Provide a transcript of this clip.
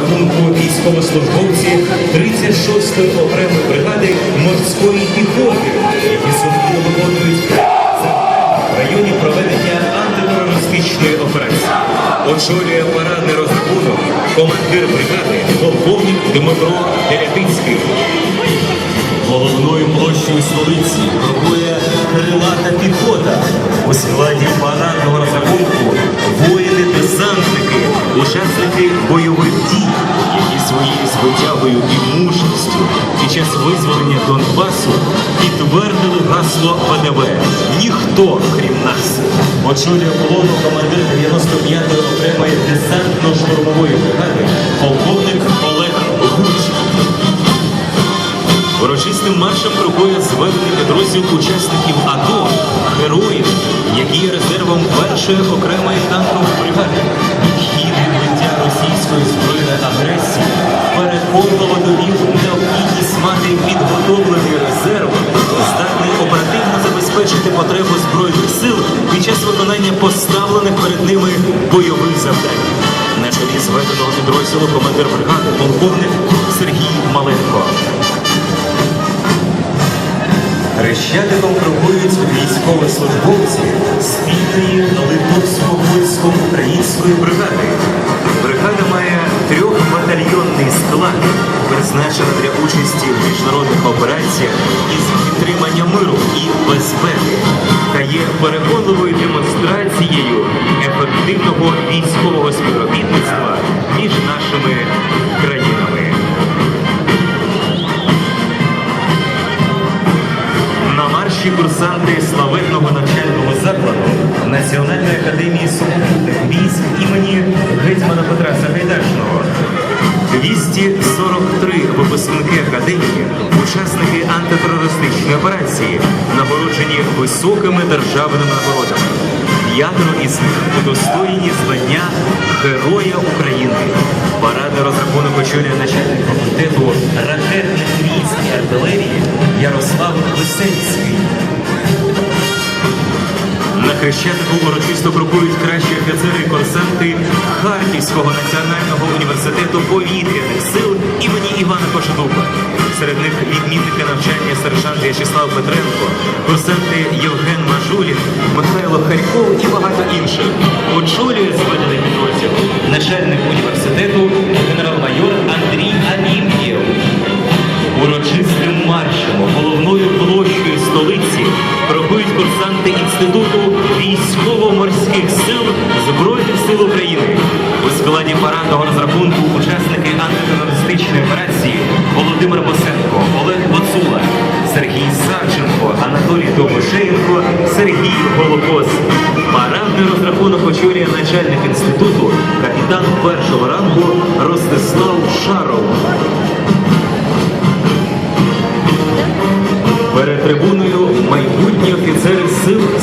розрахунку військовослужбовці 36-ї окремої бригади морської піхоти, які сумлінно виконують в районі проведення антитерористичної операції. Очолює парадний розрахунок командир бригади полковник Дмитро Телятицький. Головною площею столиці крокує крилата піхота. У складі парадного учасники бойових дій, які своєю звитягою і мужністю під час визволення Донбасу підтвердили гасло ВДВ Ніхто крім нас. Очолює колону командир 95-ї окремої десантно-штурмової бригади полковник Олег Гуч. Урочистим маршем крокує зведений підрозділ учасників АТО, героїв, які є резервом першої окремої танкової підготовлений резерв, здатний оперативно забезпечити потребу збройних сил під час виконання поставлених перед ними бойових завдань. На чолі зведеного підрозділу командир бригади полковник Сергій Маленко. Хрещатиком крокують військовослужбовці спільної литовсько-польсько-української бригади. Бригада має трьохбатальйонний склад, призначена для участі в міжнародних операціях із підтримання миру і безпеки, та є переконливою демонстрацією ефективного військового співробітництва між нашими країнами. На марші курсанти славетного навчального закладу Національної академії сухопутних військ імені гетьмана Петра Сагайдачного. 243 випускники академії, учасники антитерористичної операції, нагороджені високими державними нагородами. П'ятеро із них удостоєні звання Героя України. Парадний розрахунок очолює начальник комітету ракетних військ артилерії Ярослав Висельський. На Хрещатику урочисто крокують кращі офіцери і курсанти Харківського національного університету повітряних сил імені Івана Кошедуба. Серед них відмінники навчання сержант В'ячеслав Петренко, курсанти Євген Мажулін, Михайло Харьков і багато інших. Очолює зведений підрозділ начальник університету генерал-майор Андрій Анім'єв. Урочистим маршем головною площею столиці крокують курсанти Інституту військово-морських сил Збройних сил України. У складі парадного розрахунку учасники антитерористичної операції Володимир Босенко, Олег Боцула, Сергій Савченко, Анатолій Довбишеєнко, Сергій Голокос. Парадний розрахунок очолює начальник інституту, капітан першого рангу Ростислав Шаров. Перед трибуною майбутні офіцери сил